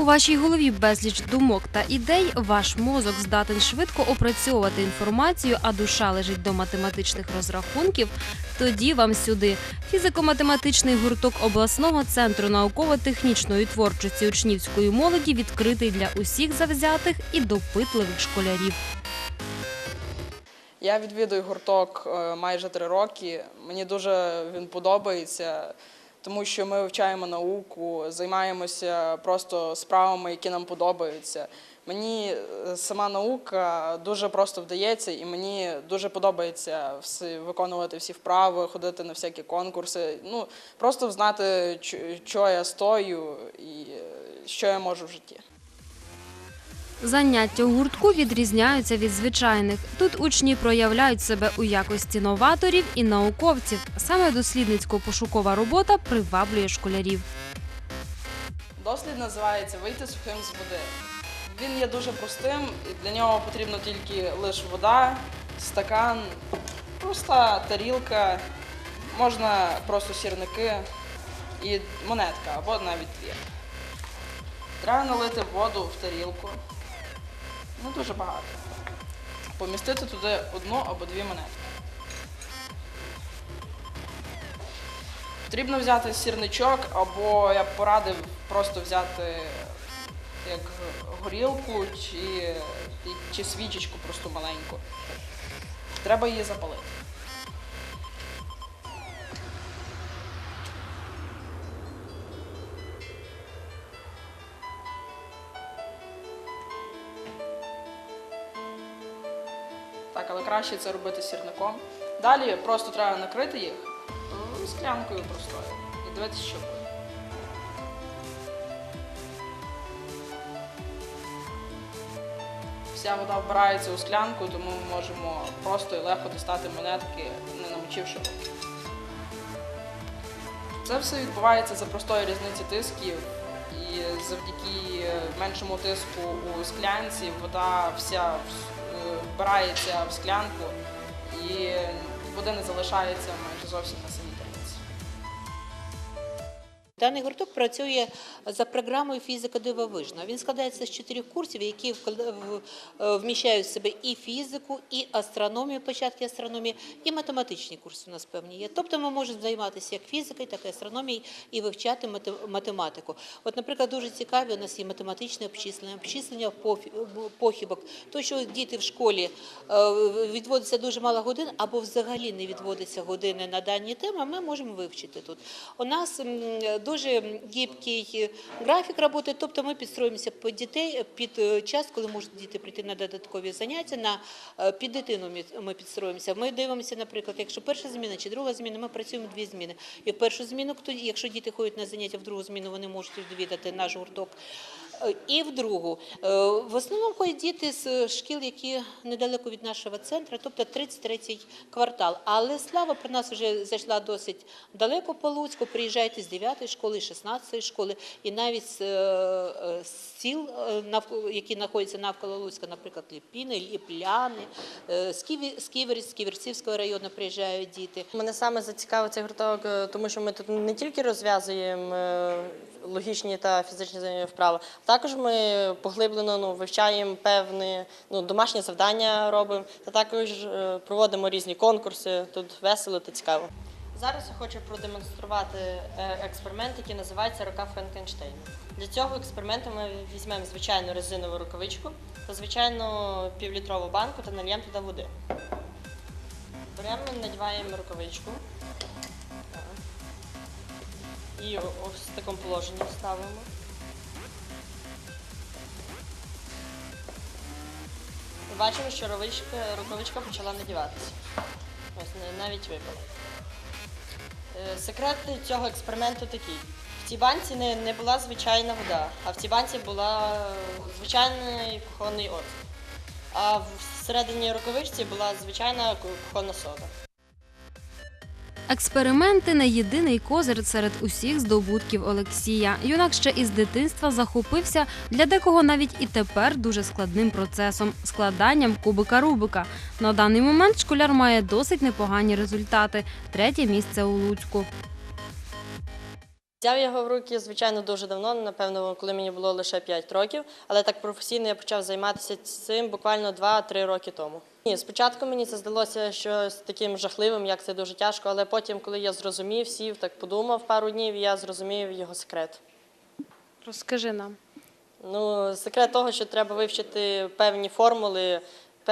У вашій голові безліч думок та ідей. Ваш мозок здатен швидко опрацьовувати інформацію, а душа лежить до математичних розрахунків. Тоді вам сюди. Фізико-математичний гурток обласного центру науково-технічної творчості учнівської молоді відкритий для усіх завзятих і допитливих школярів. Я відвідую гурток е, майже три роки. Мені дуже він подобається, тому що ми вивчаємо науку, займаємося просто справами, які нам подобаються. Мені е, сама наука дуже просто вдається, і мені дуже подобається всі, виконувати всі вправи, ходити на всякі конкурси. Ну просто знати, що я стою і е, що я можу в житті. Заняття у гуртку відрізняються від звичайних. Тут учні проявляють себе у якості новаторів і науковців. Саме дослідницько-пошукова робота приваблює школярів. Дослід називається Вийти сухим з води. Він є дуже простим, для нього потрібно тільки лише вода, стакан, проста тарілка, можна просто сірники і монетка або навіть дві. Треба налити воду в тарілку. Не дуже багато. Помістити туди одну або дві монетки. Потрібно взяти сірничок, або я б порадив просто взяти як горілку чи, чи свічечку просто маленьку. Треба її запалити. Краще це робити сірником. Далі просто треба накрити їх склянкою простою і дивитися, що буде. Вся вода вбирається у склянку, тому ми можемо просто і легко дістати монетки, не намочивши руки. Це все відбувається за простої різниці тисків, і завдяки меншому тиску у склянці вода вся вбирається в склянку і води не залишається майже зовсім на тарілці. Даний гурток працює за програмою фізика дивовижна. Він складається з чотирьох курсів, які е, вміщають в себе і фізику, і астрономію, початки астрономії, і математичні курси у нас певні є. Тобто ми можемо займатися як фізикою, так і астрономією і вивчати математику. От, наприклад, дуже цікаві у нас є математичне обчислення, обчислення похибок. То, що діти в школі е, відводиться дуже мало годин, або взагалі не відводиться години на дані теми, ми можемо вивчити тут. У нас дуже гібкий графік роботи, тобто ми підстроїмося під дітей під е, час, коли можуть діти прийти на додаткові заняття. На е, під дитину ми- підстроїмося. Ми дивимося, наприклад, якщо перша зміна чи друга зміна, ми працюємо дві зміни. І першу зміну, якщо діти ходять на заняття в другу зміну, вони можуть відвідати наш гурток. І в другу. Е, В основному ходять діти з шкіл, які недалеко від нашого центру, тобто 33-й квартал. Але слава про нас вже зайшла досить далеко по Луцьку. Приїжджають з 9-ї школи, 16-ї школи, і навіть з е, сіл, е, які знаходяться навколо Луцька, наприклад, Ліпіни, Ліпляни, з Ківі- з Ківерцівського району приїжджають діти. Мене саме зацікавив цей гурток, тому що ми тут не тільки розв'язуємо логічні та фізичні вправи, також ми поглиблено ну, вивчаємо певні ну, домашні завдання робимо, та також е, проводимо різні конкурси. Тут весело та цікаво. Зараз я хочу продемонструвати е, експеримент, який називається Рука Франкенштейна. Для цього експерименту ми візьмемо звичайну резинову рукавичку та звичайну півлітрову банку та нальємо туди води. Беремо, надіваємо рукавичку. І ось в такому положенні ставимо. Бачимо, що рукавичка, рукавичка почала надіватися. Ось навіть випала. Е, Секрет цього експерименту такий. В цій банці не, не була звичайна вода, а в цій банці була звичайний кухонний оцет. А всередині рукавичці була звичайна кухонна сода. Експерименти не єдиний козир серед усіх здобутків Олексія. Юнак ще із дитинства захопився для декого навіть і тепер дуже складним процесом складанням кубика Рубика. На даний момент школяр має досить непогані результати. Третє місце у Луцьку. Взяв його в руки, звичайно, дуже давно, напевно, коли мені було лише 5 років, але так професійно я почав займатися цим буквально 2-3 роки тому. Ні, спочатку мені це здалося щось таким жахливим, як це дуже тяжко, але потім, коли я зрозумів, сів, так подумав пару днів, я зрозумів його секрет. Розкажи нам. Ну, секрет того, що треба вивчити певні формули,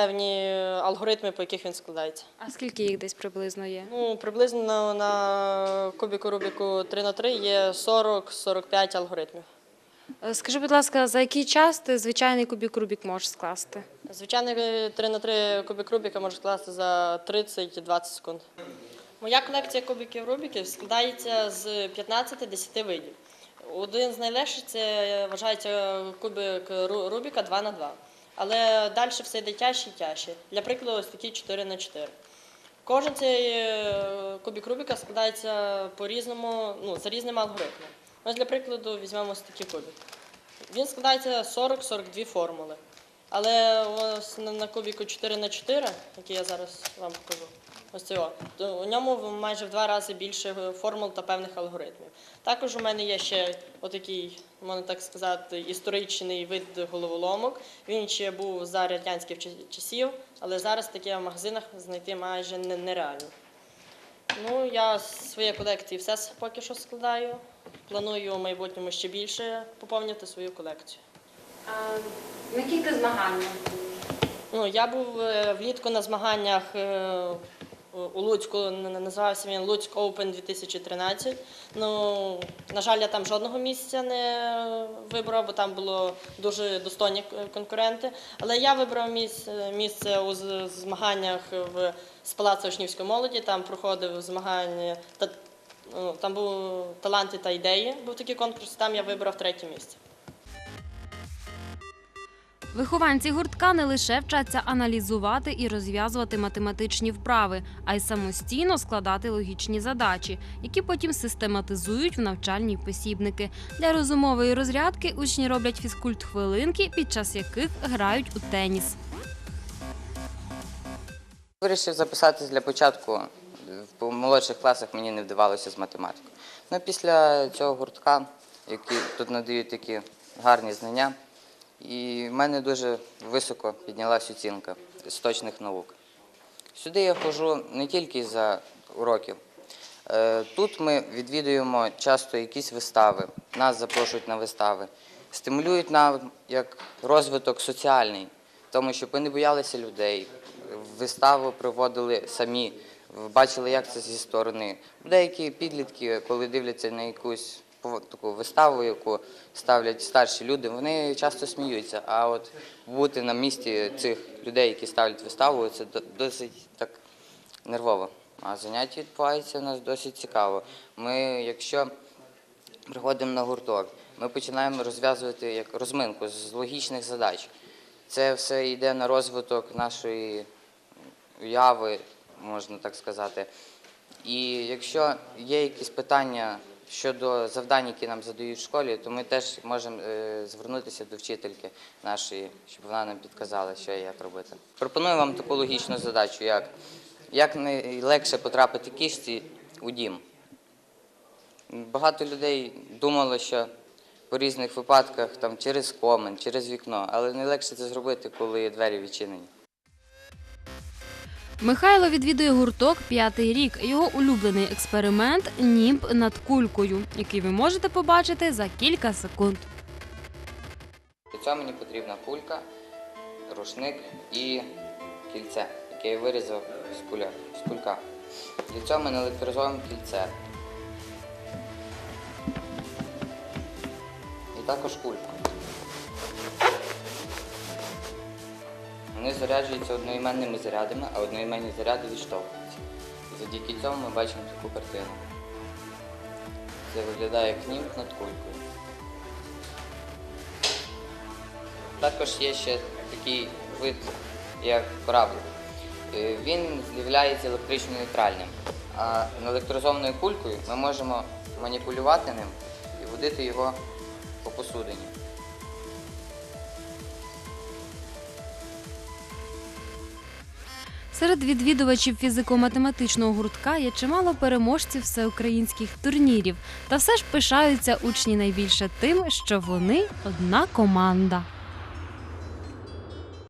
певні алгоритми, по яких він складається. А скільки їх десь приблизно є? Ну, приблизно на кубіку Рубіку 3 на 3 є 40-45 алгоритмів. Е, Скажи, будь ласка, за який час ти звичайний кубік Рубік можеш скласти? Звичайно, 3 на 3 кубик Рубіка може скласти за 30-20 секунд. Моя колекція кубиків Рубіків складається з 15-10 видів. Один з найлегших це вважається кубик Рубіка 2 на 2. Але далі все йде тяжче і тяжче. Для прикладу, ось такі 4 на 4. Кожен цей кубік Рубіка складається по-різному, ну, за різним алгоритмом. Ось для прикладу візьмемо ось такий кубік. Він складається 40-42 формули. Але ось на, на кубіку 4 на 4 який я зараз вам покажу, ось цього, то у ньому майже в два рази більше формул та певних алгоритмів. Також у мене є ще отакий, можна так сказати, історичний вид головоломок. Він ще був за радянських часів, але зараз таке в магазинах знайти майже нереально. Ну, я з своєї колекції все поки що складаю. Планую у майбутньому ще більше поповнити свою колекцію. На ти змаганнях? Ну, я був е, влітку на змаганнях е, у Луцьку, називався він Луцьк Open 2013. Ну, на жаль, я там жодного місця не вибрав, бо там було дуже достойні конкуренти. Але я вибрав місце, у змаганнях в Палацу Учнівської молоді. Там проходив змагання та ну, там був таланти та ідеї. Був такий конкурс. Там я вибрав третє місце. Вихованці гуртка не лише вчаться аналізувати і розв'язувати математичні вправи, а й самостійно складати логічні задачі, які потім систематизують в навчальні посібники. Для розумової розрядки учні роблять фізкульт-хвилинки, під час яких грають у теніс. Вирішив записатись для початку. В молодших класах мені не вдавалося з математикою. Ну, після цього гуртка, які тут надають такі гарні знання, і в мене дуже високо піднялась оцінка з наук. Сюди я ходжу не тільки за уроків. Е, Тут ми відвідуємо часто якісь вистави, нас запрошують на вистави, стимулюють нам як розвиток соціальний, тому щоб ми не боялися людей. Виставу проводили самі, бачили, як це зі сторони. Деякі підлітки, коли дивляться на якусь таку виставу, яку ставлять старші люди, вони часто сміються. А от бути на місці цих людей, які ставлять виставу, це досить так нервово. А заняття відбувається у нас досить цікаво. Ми, якщо приходимо на гурток, ми починаємо розв'язувати як розминку з логічних задач. Це все йде на розвиток нашої уяви, можна так сказати. І якщо є якісь питання щодо завдань, які нам задають в школі, то ми теж можемо е, звернутися до вчительки нашої, щоб вона нам підказала, що і як робити. Пропоную вам таку логічну задачу, як, як найлегше потрапити кішці у дім. Багато людей думало, що по різних випадках там через комен, через вікно, але найлегше це зробити, коли двері відчинені. Михайло відвідує гурток п'ятий рік. Його улюблений експеримент німб над кулькою, який ви можете побачити за кілька секунд. Для цього мені потрібна кулька, рушник і кільце, яке я вирізав з, куля, з кулька. Для цього ми наелектризуємо кільце. І також кульку. Вони заряджуються одноіменними зарядами, а одноіменні заряди відштовхуються. І завдяки цьому ми бачимо таку картину. Це виглядає як німб над кулькою. Також є ще такий вид, як корабль. Е, Він з'являється електрично нейтральним. А електризованою кулькою ми можемо маніпулювати ним і водити його по посудині. Серед відвідувачів фізико-математичного гуртка є чимало переможців всеукраїнських турнірів. Та все ж пишаються учні найбільше тим, що вони одна команда.